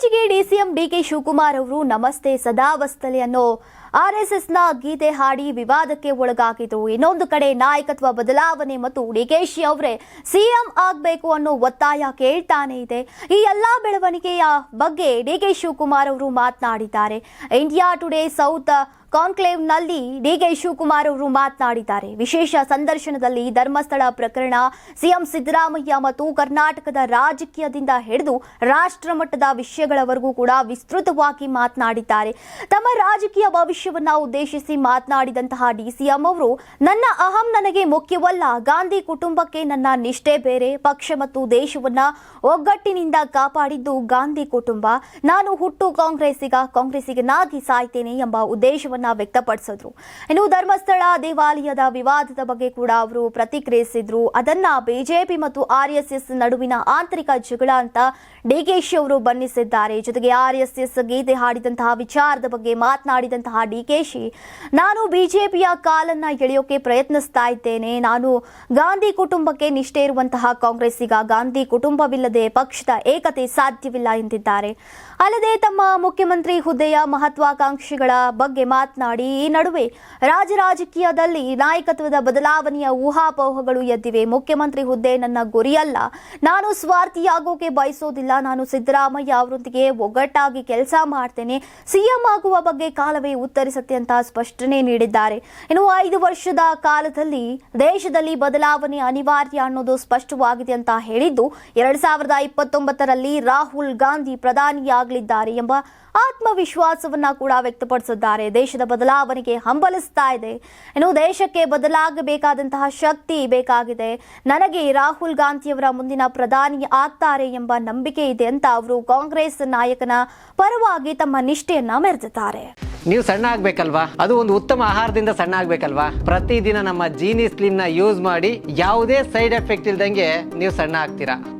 ಇತ್ತೀಚೆಗೆ DCM DK Shivakumar ಅವರು ನಮಸ್ತೆ ಸದಾವಸ್ತಲೆ ಅನ್ನೋ ಆರ್ಎಸ್ಎಸ್ನ ಗೀತೆ ಹಾಡಿ ವಿವಾದಕ್ಕೆ ಒಳಗಾಗಿದ್ರು ಇನ್ನೊಂದು ಕಡೆ ನಾಯಕತ್ವ ಬದಲಾವಣೆ ಮತ್ತು ಡಿಕೆಶಿ ಅವರೇ ಸಿಎಂ ಆಗಬೇಕು ಅನ್ನೋ ಒತ್ತಾಯ ಕೇಳ್ತಾನೆ ಇದೆ. ಈ ಎಲ್ಲಾ ಬೆಳವಣಿಗೆಯ ಬಗ್ಗೆ ಡಿಕೆ ಶಿವಕುಮಾರ್ ಅವರು ಮಾತನಾಡಿದ್ದಾರೆ. ಇಂಡಿಯಾ ಟುಡೇ ಸೌತ್ ಕಾನ್ಕ್ಲೇವ್ನಲ್ಲಿ ಡಿಕೆ ಶಿವಕುಮಾರ್ ಅವರು ಮಾತನಾಡಿದ್ದಾರೆ. ವಿಶೇಷ ಸಂದರ್ಶನದಲ್ಲಿ ಧರ್ಮಸ್ಥಳ ಪ್ರಕರಣ, ಸಿಎಂ ಸಿದ್ದರಾಮಯ್ಯ ಮತ್ತು ಕರ್ನಾಟಕದ ರಾಜಕೀಯದಿಂದ ಹಿಡಿದು ರಾಷ್ಟ್ರ ಮಟ್ಟದ ವಿಷಯಗಳವರೆಗೂ ಕೂಡ ವಿಸ್ತೃತವಾಗಿ ಮಾತನಾಡಿದ್ದಾರೆ. ತಮ್ಮ ರಾಜಕೀಯ ಭವಿಷ್ಯವನ್ನ ಉದ್ದೇಶಿಸಿ ಮಾತನಾಡಿದಂತಹ ಡಿಸಿಎಂ ಅವರು, ನನ್ನ ಅಹಂ ನನಗೆ ಮುಖ್ಯವಲ್ಲ. ಗಾಂಧಿ ಕುಟುಂಬಕ್ಕೆ ನನ್ನ ನಿಷ್ಠೆ ಬೇರೆ. ಪಕ್ಷ ಮತ್ತು ದೇಶವನ್ನ ಒಗ್ಗಟ್ಟಿನಿಂದ ಕಾಪಾಡಿದ್ದು ಗಾಂಧಿ ಕುಟುಂಬ. ನಾನು ಹುಟ್ಟು ಕಾಂಗ್ರೆಸ್ಸಿಗ ಕಾಂಗ್ರೆಸ್ಸಿಗನಾಗಿ ಸಾಯ್ತೇನೆ ಎಂಬ ಉದ್ದೇಶವನ್ನ ವ್ಯಕ್ತಪಡಿಸಿದ್ರು. ಇನ್ನು ಧರ್ಮಸ್ಥಳ ದೇವಾಲಯದ ವಿವಾದದ ಬಗ್ಗೆ ಕೂಡ ಅವರು ಪ್ರತಿಕ್ರಿಯಿಸಿದ್ರು. ಅದನ್ನ ಬಿಜೆಪಿ ಮತ್ತು ಆರ್ಎಸ್ಎಸ್ ನಡುವಿನ ಆಂತರಿಕ ಜಗಳ ಅಂತ ಡಿಕೆಶಿ ಅವರು ಬಣ್ಣಿಸಿದ್ದಾರೆ. ಜೊತೆಗೆ ಆರ್ಎಸ್ಎಸ್ ಗೀತೆ ಹಾಡಿದಂತಹ ವಿಚಾರದ ಬಗ್ಗೆ ಮಾತನಾಡಿದಂತಹ ಡಿಕೆಶಿ ನಾನು ಬಿಜೆಪಿಯ ಕಾಲನ್ನ ಎಳೆಯೋಕೆ ಪ್ರಯತ್ನಿಸ್ತಾ ಇದ್ದೇನೆ. ನಾನು ಗಾಂಧಿ ಕುಟುಂಬಕ್ಕೆ ನಿಷ್ಠೆ ಇರುವಂತಹ ಕಾಂಗ್ರೆಸ್ಸಿಗ ಗಾಂಧಿ ಕುಟುಂಬವಿಲ್ಲದೆ ಪಕ್ಷದ ಏಕತೆ ಸಾಧ್ಯವಿಲ್ಲ ಎಂದಿದ್ದಾರೆ. ಅಲ್ಲದೆ ತಮ್ಮ ಮುಖ್ಯಮಂತ್ರಿ ಹುದ್ದೆಯ ಮಹತ್ವಾಕಾಂಕ್ಷಿಗಳ ಬಗ್ಗೆ ಮಾತನಾಡಿ, ಈ ನಡುವೆ ರಾಜ್ಯ ರಾಜಕೀಯದಲ್ಲಿ ನಾಯಕತ್ವದ ಬದಲಾವಣೆಯ ಊಹಾಪೋಹಗಳು ಎದ್ದಿವೆ. ಮುಖ್ಯಮಂತ್ರಿ ಹುದ್ದೆ ನನ್ನ ಗುರಿಯಲ್ಲ. ನಾನು ಸ್ವಾರ್ಥಿಯಾಗೋಕೆ ಬಯಸೋದಿಲ್ಲ. ನಾನು ಸಿದ್ದರಾಮಯ್ಯ ಅವರೊಂದಿಗೆ ಒಗ್ಗಟ್ಟಾಗಿ ಕೆಲಸ ಮಾಡ್ತೇನೆ. ಸಿಎಂ ಆಗುವ ಬಗ್ಗೆ ಕಾಲವೇ ಉತ್ತರಿಸುತ್ತೆ ಅಂತ ಸ್ಪಷ್ಟನೆ ನೀಡಿದ್ದಾರೆ. ಇನ್ನು ಐದು ವರ್ಷದ ಕಾಲದಲ್ಲಿ ದೇಶದಲ್ಲಿ ಬದಲಾವಣೆ ಅನಿವಾರ್ಯ ಅನ್ನೋದು ಸ್ಪಷ್ಟವಾಗಿದೆ ಅಂತ ಹೇಳಿದ್ದು, ಎರಡ್ ಸಾವಿರದ ಇಪ್ಪತ್ತೊಂಬತ್ತರಲ್ಲಿ ರಾಹುಲ್ ಗಾಂಧಿ ಪ್ರಧಾನಿಯಾಗಲಿದ್ದಾರೆ ಎಂಬ ಆತ್ಮವಿಶ್ವಾಸವನ್ನ ಕೂಡ ವ್ಯಕ್ತಪಡಿಸಿದ್ದಾರೆ. ದೇಶದ ಬದಲಾವಣೆಗೆ ಹಂಬಲಿಸ್ತಾ ಇದೆ. ಇನ್ನು ದೇಶಕ್ಕೆ ಬದಲಾಗಬೇಕಾದಂತಹ ಶಕ್ತಿ ಬೇಕಾಗಿದೆ. ನನಗೆ ರಾಹುಲ್ ಗಾಂಧಿಯವರ ಮುಂದಿನ ಪ್ರಧಾನಿ ಆಗ್ತಾರೆ ಎಂಬ ನಂಬಿಕೆ ಇದೆ ಅಂತ ಅವರು ಕಾಂಗ್ರೆಸ್ ನಾಯಕನ ಪರವಾಗಿ ತಮ್ಮ ನಿಷ್ಠೆಯನ್ನ ಮೆರೆದಿದ್ದಾರೆ. ನೀವು ಸಣ್ಣ ಆಗ್ಬೇಕಲ್ವಾ? ಅದು ಒಂದು ಉತ್ತಮ ಆಹಾರದಿಂದ ಸಣ್ಣ ಆಗ್ಬೇಕಲ್ವಾ? ಪ್ರತಿದಿನ ನಮ್ಮ ಜೀನಿ ಸ್ಲಿಮ್ನ ಯೂಸ್ ಮಾಡಿ ಯಾವುದೇ ಸೈಡ್ ಎಫೆಕ್ಟ್ ಇಲ್ದಂಗೆ ನೀವು ಸಣ್ಣ ಆಗ್ತೀರಾ?